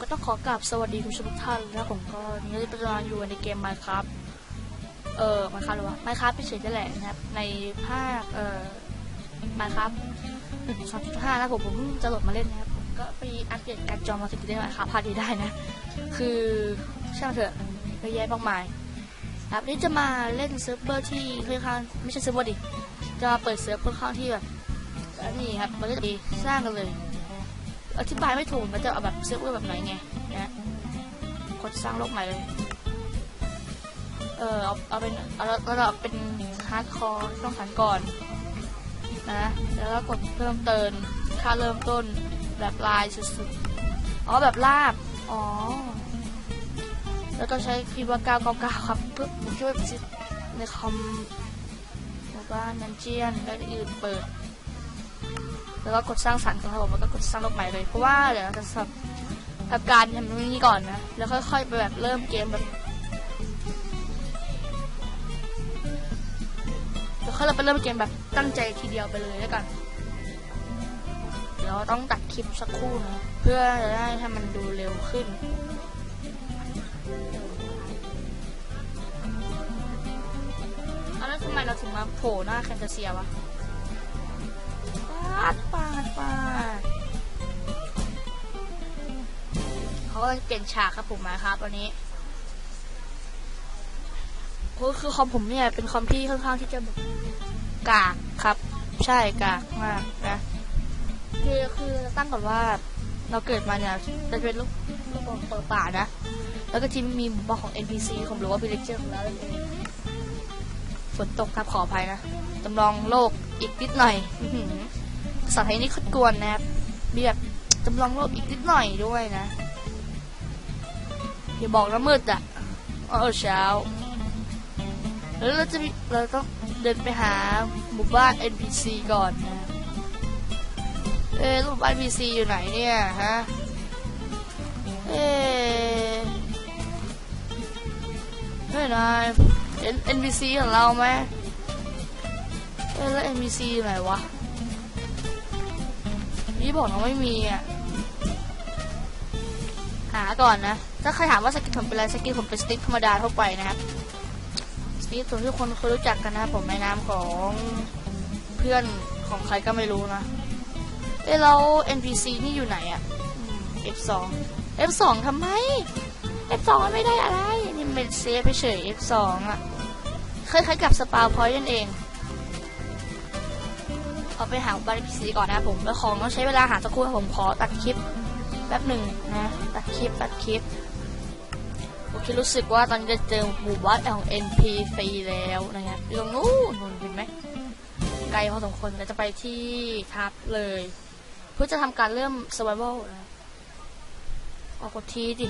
ก็ต้องขอกราบสวัสดีคุณผู้ชมทุกท่านนะผมก็นี่ก็จะมาอยู่ในเกม Minecraft เอ่อ Minecraft หรือว่า Minecraft เฉยๆนั่แหละนะครับ ในภาคเอ่อ Minecraft 1.2.5นะผมผมจะโหลดมาเล่นนะครับผมก็ไปอัปเดตการจอมาถึงได้ Minecraft พาร์ตี้ได้นะ คือช่างเถอะเยอะแยะมากมายครับนี่จะมาเล่นเซิร์ฟเวอร์ที่ค่อนข้างไม่ใช่เซิร์ฟเวอร์ดิจะมาเปิดเซิร์ฟค่อนข้างที่แบบนนี้ครับมันก็จะมีสร้างกันเลย อธิบายไม่ถูกมันจะเอาแบบเซิร์ฟเวอร์แบบไหนไงนะกดสร้างโลกใหม่เลย เออเอาเอาเป็นเอาแล้วเราเป็นฮาร์ดคอร์ต้องขันก่อนนะแล้วก็กดเพิ่มเติมค่าเริ่มต้นแบบลายสุดๆอ๋อแบบลาบอ๋อแล้วก็ใช้คีย์บอร์ด999ครับเพื่อผมช่วยในคอมหมู่บ้านนันเจียนและอื่นเปิด แล้วก็กดสร้างสรรค์ก่อนครับผมแล้วก็กดสร้างโลกใหม่เลยเพราะว่าเดี๋ยวเราจะทำการทำตรงนี้ก่อนนะแล้วค่อยๆไปแบบเริ่มเกมแบบแล้วค่อยเราไปเริ่มเกมแบบตั้งใจทีเดียวไปเลยแล้วกันเดี๋ยวต้องตัดคลิปสักครู่นะเพื่อจะได้ให้มันดูเร็วขึ้นแล้วทำไมเราถึงมาโผล่หน้าแคนตาเซียวะาดปาดปาเขาก็เปลี่ยนฉากครับผมมาครับวันนี้โอ้คือคอมผมเนี่ยเป็นคอมที่ค่อนข้างที่จะแบบกากครับ ใช่กากมากนะคือคือตั้งก่อนว่าเราเกิดมาเนี่ยจะเป็นลูกลูกบอลเปิดป่านะ แล้วก็ที่มีหมู่บ้านของ NPC ผมรือว่า villager ของเราฝนตกครับขออภัยนะจำลองโลกอีกนิดหน่อย อื้อหือภาไทยนี่คือกวนนะครับมีแบบจำลองโลกอีกนิดหน่อยด้วยนะอย่าบอกนะมืดอะเออเช้าแล้วเราจะเราต้องเดินไปหาหมู่บ้าน NPC ก่อนนะเอ๊ะหมู่บ้าน NPC อยู่ไหนเนี่ยฮะเอ๊ะเฮ้ยนายเห็น NPC ของเราไหมเอ๊ะแล้ว NPC อยู่ไหนวะ นี่บอกน้องไม่มีอะ หาก่อนนะ ถ้าใครถามว่าสกินผมเป็นอะไรสกินผมเป็นสติ๊กธรรมดาทั่วไปนะครับ สติ๊กส่วนที่คนเคยรู้จักกันนะครับผมในนามของเพื่อนของใครก็ไม่รู้นะ เอ้ยแล้ว NPC นี่อยู่ไหนอะอืม F2 F2 ทำไม F2 ไม่ได้อะไร นี่เป็นเซฟเฉย F2 อะคล้ายๆกับสปาวพอยต์นั่นเอง อไปหาบัตรพีซีก่อนนะครับผมแล้วของต้องใช้เวลาหาสักครู่ผมขอตัดคลิปแป๊บหนึ่งนะตัดคลิปตัดคลิปโอเครู้สึกว่าตอนนี้จะเจอหมู่บ้านของ NPC แล้วนะครับอยู่ตรงนู้นนู่นเห็นไหมไกลพอสมควรเราจะไปที่ทับเลย เพื่อจะทำการเริ่ม survival นะออกกดทีดิ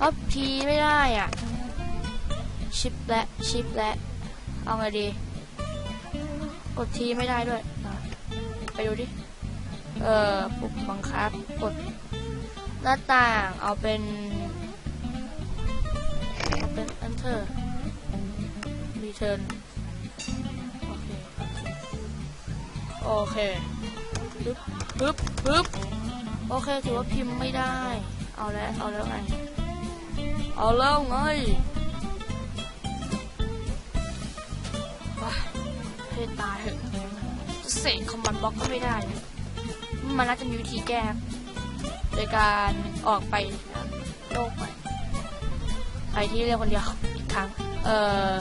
ก็ทีไม่ได้อะ ชิปและชิปและเอาไงดี กดทีไม่ได้ด้วยอะ ไปดูดิ เอ่อปุ่มบังคับกดหน้าต่างเอาเป็น เอาเป็น enter return โอเค โอเคปึ๊บปึ๊บปึ๊บโอเค ถือว่าพิมพ์ไม่ได้ เอาแล้ว เอาแล้วไง เอาแล้วไงว้าให้ตายเถอะ เสกคอมมานบล็อกก็ไม่ได้ มันน่าจะมีวิธีแก้โดยการออกไปโลกไปไปที่เรียกคนเดียวอีกครั้ง เออ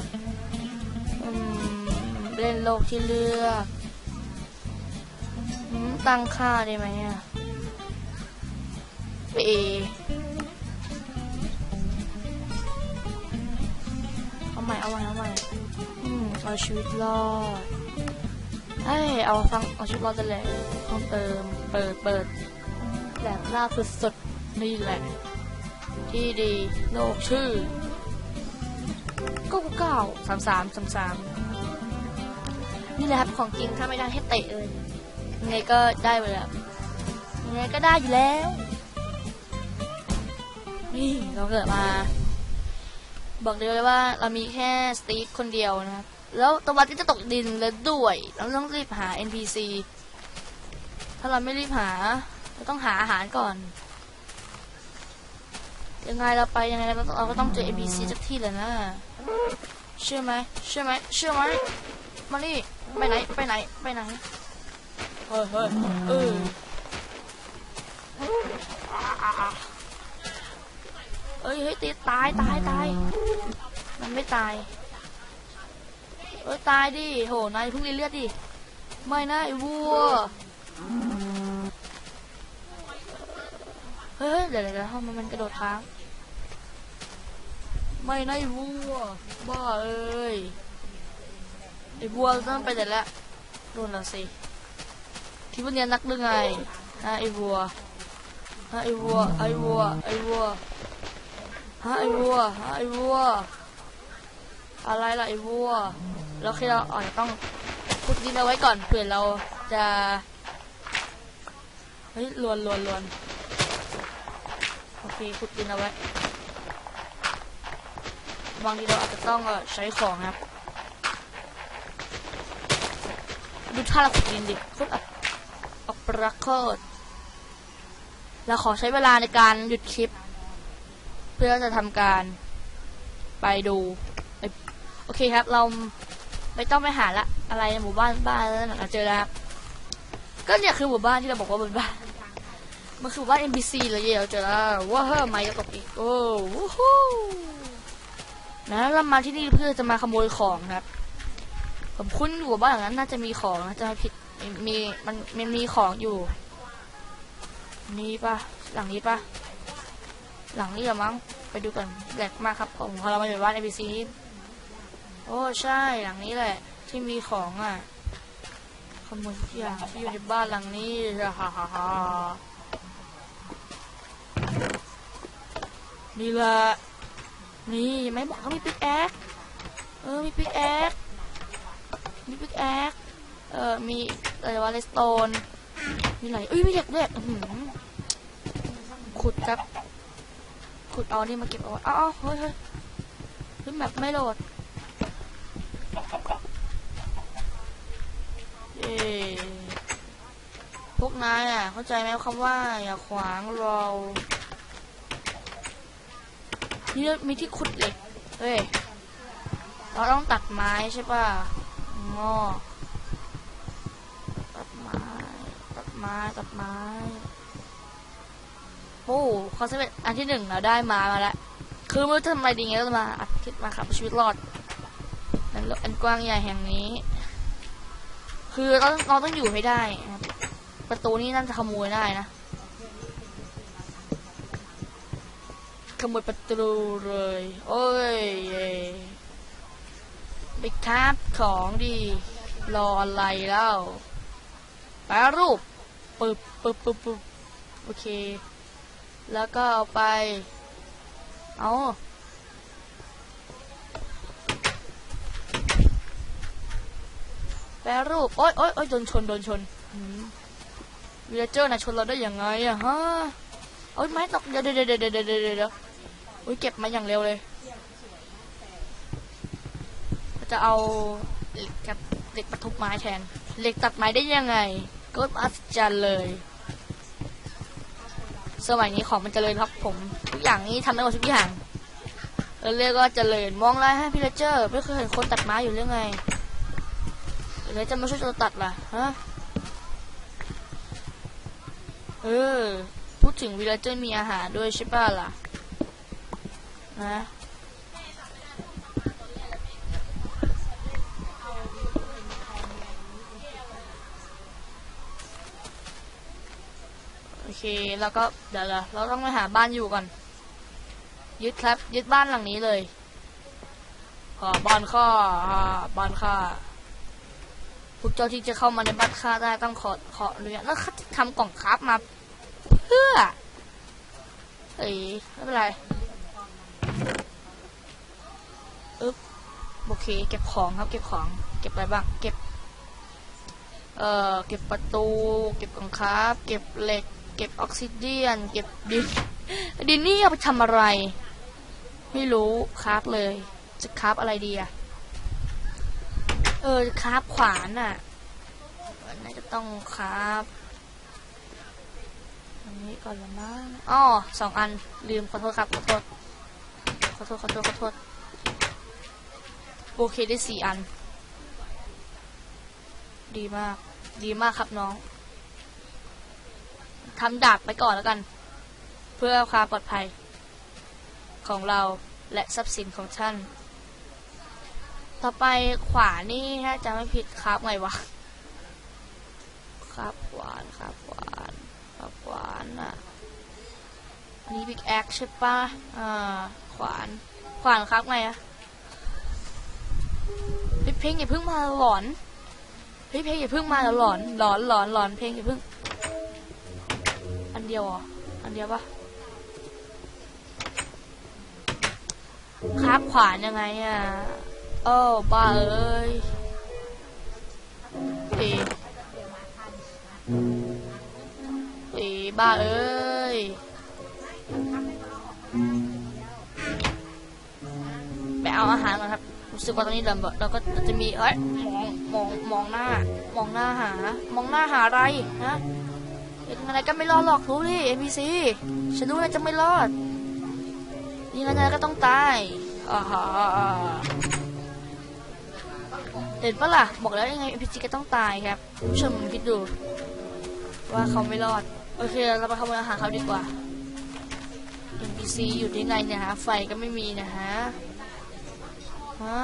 เล่นโลกที่เลือกตั้งค่าได้ไหมอะเอเอาใหม่เอาใหม่เอาใหม่ อืม เอาชีวิตรอด เฮ้ยเอาฟังเอาชีวิตรอดจะแหละเพิ่มเติมเปิดเปิดแบบล่าสุดๆนี่แหละ ที่ดีโลกชื่อเก้าเก้าสามสามสามสามนี่แหละครับของจริงถ้าไม่ได้ให้เตะเลยยังไงก็ได้ไปแล้วยังไงก็ได้อยู่แล้ว นี่เราเกิดมา บอกเลยว่าเรามีแค่สตีฟคนเดียวนะครับ แล้วตะวันก็จะตกดินแล้วด้วย เราต้องรีบหา NPC ถ้าเราไม่รีบหา เราต้องหาอาหารก่อน ยังไงเราไปยังไงเราก็ต้องเราก็ต้องเจอ NPC สักที่แหละนะเชื่อไหมเชื่อไหมเชื่อไหมมานี่ไปไหนไปไหนไปไหนเฮ้ยเฮ้ยเออเอ้ยเฮ้ยตีตายตายตายมันไม่ตาย เอ้ยตายดิโหนายเพิ่งเลือดดิ ไม่นะไอ้วัว เฮ้ยเดี๋ยวเดี๋ยวเดี๋ยวทำไมมันกระโดดค้าง ไม่นะไอ้วัว บ้าเอ้ยไอ้วัวต้องไปแต่ละโดนละสิคิดว่าเนี่ยนักหรือไงฮะไอ้วัวฮะไอ้วัวไอ้วัวไอ้วัวฮะไอ้วัวฮะไอ้วัวอะไรล่ะไอ้วัว แล้วคือเราอาจจะต้องขุดดินเอาไว้ก่อนเผื่อเราจะเฮ้ยลวนลวนลวนโอเคขุดดินเอาไว้บางทีเราอาจจะต้องใช้ของครับดูท่าเราขุดดินดิโคตรอัอัปรักโคตรเราขอใช้เวลาในการหยุดคลิป เพื่อจะทำการไปดู โอเคครับเรา ไม่ต้องไปหาละอะไรหมู่บ้านบ้านแล้วนะเจอแล้ว ก็เนี่ยคือหมู่บ้านที่เราบอกว่าเป็นบ้าน มันคือหมู่บ้าน NPC เลยเราเจอแล้วว้าเฮ้ไม่จะตกอีกโอ้วู้ฮู้นะเรามาที่นี่เพื่อจะมาขโมยของครับผมคุ้นอยู่บ้านหลังนั้นน่าจะมีของนะจะไม่ผิดมีมันมันมีของอยู่ นี่ปะหลังนี้ปะหลังนี้เหรอมั้งไปดูกันแหลกมากครับผมพอเรามาอยู่บ้าน ABC นี้ โอ้ใช่หลังนี้แหละ ที่มีของอะขโมยทุกอย่างที่อยู่ในบ้านหลังนี้ฮ่าฮ่าฮ่านี่แหละนี่ไม่บอกว่ามีปิกแอคเออมีปิกแอคมีปิกแอคเออมีอะไรวะเลสโตนมีอะไรเอ้ยมีเหล็กด้วยขุดครับขุดเอานี่มาเก็บเอาไว้อ้าเฮ้ยเฮ้ยเฮ้ยแบบไม่โหลด เย้ นายอะ เข้าใจไหมคำว่า อย่าขวางเรานี่มีที่ขุดเหล็ก เฮ้ย เราต้องตัดไม้ใช่ป่ะงอตัดไม้ ตัดไม้ ตัดไม้ โอ้คอนเซ็ปต์อันที่หนึ่งเราได้มามาแล้ว คือไม่รู้จะทำอะไรดีไงก็จะมาอัดคลิปมาครับชีวิตรอดในโลกอันกว้างใหญ่แห่งนี้ คือเราต้องเราต้องอยู่ให้ได้นะครับ ประตูนี้น่าจะขโมยได้นะขโมยประตูเลย โอ้ยเย่ไปครับของดี รออะไรแล้วแปรรูปปึ๊บปึ๊บปึ๊บปึ๊บโอเค แล้วก็เอาไป เอาแปรรูป โอ๊ยโอ๊ยโอ๊ยโดนชน โดนชน วิลเลเจอร์นะชนเราได้ยังไงอะฮะโอ๊ยไม้ตกเดี๋ยวเดี๋ยวเดี๋ยวเดี๋ยวเดี๋ยวเดะเดี๋ยวอุ้ยเก็บมาอย่างเร็วเลยจะเอาเหล็กกับเหล็กมาทุบไม้แทนเหล็กตัดไม้ได้ยังไง ก็อัศจรรย์เลยสมัยนี้ของมันเจริญครับผมทุกอย่างนี้ทำได้หมดทุกอย่างเออเรียกว่าเจริญมองไรให้พี่เลเจอร์ไม่เคยเห็นคนตัดไม้อยู่เรื่องไงหรือจะมาช่วยเราตัดล่ะฮะ เออ พูดถึงวิลเลเจอร์มีอาหารด้วยใช่ป่ะล่ะ นะโอเค แล้วก็เดี๋ยวเราต้องไปหาบ้านอยู่ก่อน ยึดครับ ยึดบ้านหลังนี้เลย ขอบ้านข้อบ้านข้า พวกเจ้าที่จะเข้ามาในบ้านข้าได้ต้องขอขออนุญาตแล้วข้าจะทำกล่องคราฟมา เพื่อเอ้ยไม่เป็นไรอึ๊บโอเค เก็บของครับ เก็บของ เก็บอะไรบ้าง เก็บ เอ่อ เก็บประตู เก็บกล่องคราฟเก็บเหล็ก เก็บออกซิเดียน เก็บดิน ดินนี่เอาไปทำอะไร ไม่รู้คราฟเลย จะคราฟอะไรดีอะ เออคราฟขวานอะน่าจะต้องคราฟอันนี้ก่อนละมั้งอ๋อสองอันลืมขอโทษครับขอโทษขอโทษขอโทษขอโทษโอเคได้สี่อัน ดีมาก ดีมากครับน้องทำดาบไปก่อนแล้วกัน เพื่อความปลอดภัย ของเราและทรัพย์สินของท่าน ต่อไปขวานี่ถ้าจะไม่ผิดครับไงวะครับหวานครับหวานครับหวานอะอันนี้บิ๊กแอคใช่ปะอ่าขวานขวานครับไงอะพี่เพลงอย่าเพิ่งมาหลอนพี่เพลงอย่าเพิ่งมาหลอนหลอนหลอนหลอนเพลงอย่าเพิ่ง อันเดียวเหรออันเดียวปะครับขวานยังไงอะ โอ้บ้าเอ้ยเอ๋เอ๋บ้าเอ้ยไปเอาอาหารก่อนครับรู้สึกว่าตอนนี้เราแบบเราก็จะมีเอ้ยมองมองมองหน้า มองหน้าหา มองหน้าหาอะไรนะยังไงก็ไม่รอดหรอกทุกที่ NPC ฉันรู้ว่าจะไม่รอดยังไงก็ต้องตายอ่าฮะ เห็นปะล่ะ บอกแล้วยังไง NPC ก็ต้องตายครับผู้ชมคิดดู ว่าเขาไม่รอด โอเค เราไปขโมยอาหารเขาดีกว่า NPC อยู่ที่ไหนเนี่ยฮะ ไฟก็ไม่มีนะฮะ ฮะ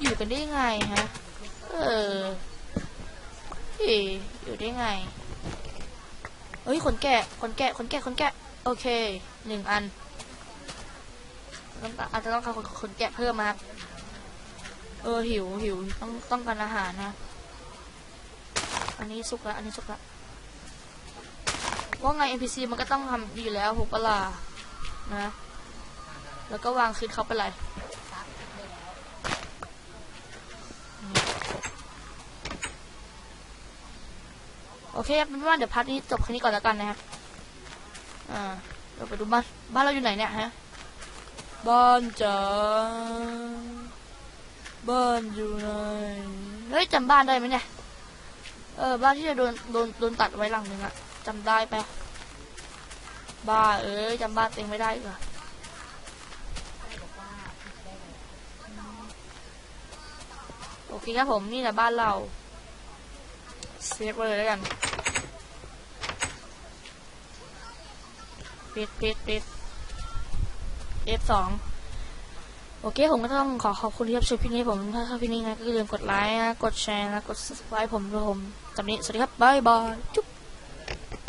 อยู่กันได้ยังไงฮะ เออเฮ้ยอยู่ได้ไง เฮ้ยขนแกะขนแกะขนแกะขนแกะ โอเค หนึ่งอัน ต้องอาจจะต้องการขนขนแกะเพิ่มมาครับ เออหิวหิวต้องต้องการอาหารนะ อันนี้สุกละอันนี้สุกละว่าไง NPC มันก็ต้องทำอยู่แล้วถูกปะล่ะนะ แล้วก็วางคืนเขาไปเลยโอเคครับเป็นว่าเดี๋ยวพาร์ทนี้จบแค่นี้ก่อนแล้วกันนะครับ อ่า เราไปดูบ้าน บ้านเราอยู่ไหนเนี่ยฮะ บ้านจ๋าบ้านอยู่ไหนเฮ้ยจำบ้านได้ไหมเนี่ยเออบ้านที่จะโดนโดนโดนตัดไว้หลังนึงอะจำได้ไปบ้าเอ้ยจำบ้านเองไม่ได้เหรอโอเคครับผมนี่แหละบ้านเราเซฟไว้เลยแล้วกันปิดปิดปิด F2 โอเค ผมก็ต้องขอขอบคุณที่รับชมพินนี้ผม ถ้าชอบพินนี้นะก็อย่าลืมกดไลค์นะ กดแชร์นะ กด subscribe ผมด้วยผมสำหรับนี้ สวัสดีครับ บ๊ายบายจ